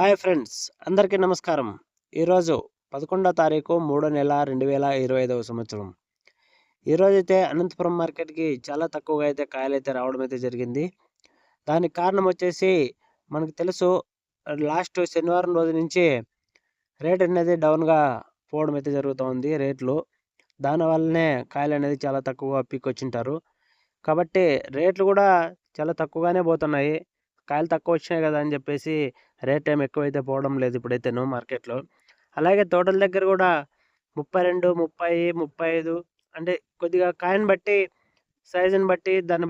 Hi friends అందరికీ నమస్కారం. ఈరోజు పదకొండో తారీఖు మూడో నెల రెండు వేల ఇరవై ఐదవ సంవత్సరం. ఈరోజైతే అనంతపురం మార్కెట్కి చాలా తక్కువగా అయితే కాయలు అయితే రావడం అయితే జరిగింది. దానికి కారణం వచ్చేసి మనకు తెలుసు లాస్ట్ శనివారం రోజు నుంచి రేట్ అనేది డౌన్గా పోవడం అయితే జరుగుతూ రేట్లు. దానివల్లనే కాయలు అనేది చాలా తక్కువగా పీక్ వచ్చింటారు. కాబట్టి రేట్లు కూడా చాలా తక్కువగానే పోతున్నాయి. కాయలు తక్కువ వచ్చినాయి కదా అని చెప్పేసి రేట్ ఏం ఎక్కువైతే పోవడం లేదు ఇప్పుడైతేను మార్కెట్లో. అలాగే తోటల దగ్గర కూడా ముప్పై రెండు ముప్పై ముప్పై ఐదు అంటే కొద్దిగా కాయని బట్టి సైజుని బట్టి దాని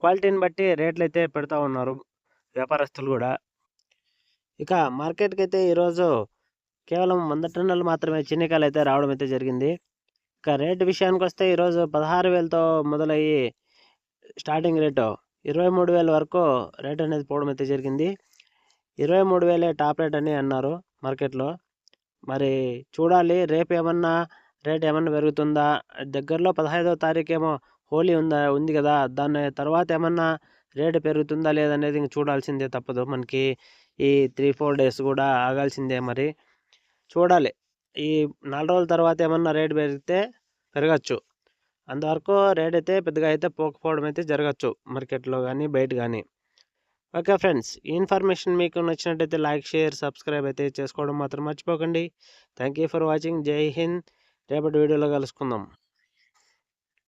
క్వాలిటీని బట్టి రేట్లు అయితే పెడతా ఉన్నారు వ్యాపారస్తులు కూడా. ఇక మార్కెట్కి అయితే ఈరోజు కేవలం వంద టన్నులు మాత్రమే చిన్నికాయలు అయితే రావడం అయితే జరిగింది. ఇక రేటు విషయానికి వస్తే ఈరోజు పదహారు వేలతో మొదలయ్యి స్టార్టింగ్ రేటు ఇరవై మూడు వేల వరకు రేట్ అనేది పోవడం అయితే జరిగింది. ఇరవై మూడు వేలే టాప్ రేట్ అని అన్నారు మార్కెట్లో. మరి చూడాలి రేపు ఏమన్నా రేట్ ఏమన్నా పెరుగుతుందా? దగ్గరలో పదహైదవ తారీఖు ఏమో హోలీ ఉందా ఉంది కదా. దాని తర్వాత ఏమన్నా రేటు పెరుగుతుందా లేదనేది ఇంక చూడాల్సిందే తప్పదు మనకి. ఈ త్రీ ఫోర్ డేస్ కూడా ఆగాల్సిందే మరి. చూడాలి. ఈ నాలుగు రోజుల తర్వాత ఏమన్నా రేటు పెరిగితే పెరగచ్చు. అంతవరకు రేట్ అయితే పెద్దగా అయితే పోకపోవడం అయితే జరగచ్చు మార్కెట్లో కానీ బయట కానీ ఓకే ఫ్రెండ్స్ ఈ ఇన్ఫర్మేషన్ మీకు నచ్చినట్టయితే లైక్ షేర్ సబ్స్క్రైబ్ అయితే చేసుకోవడం మాత్రం మర్చిపోకండి. Thank you for watching. Jai Hind. రేపటి వీడియోలో కలుసుకుందాం.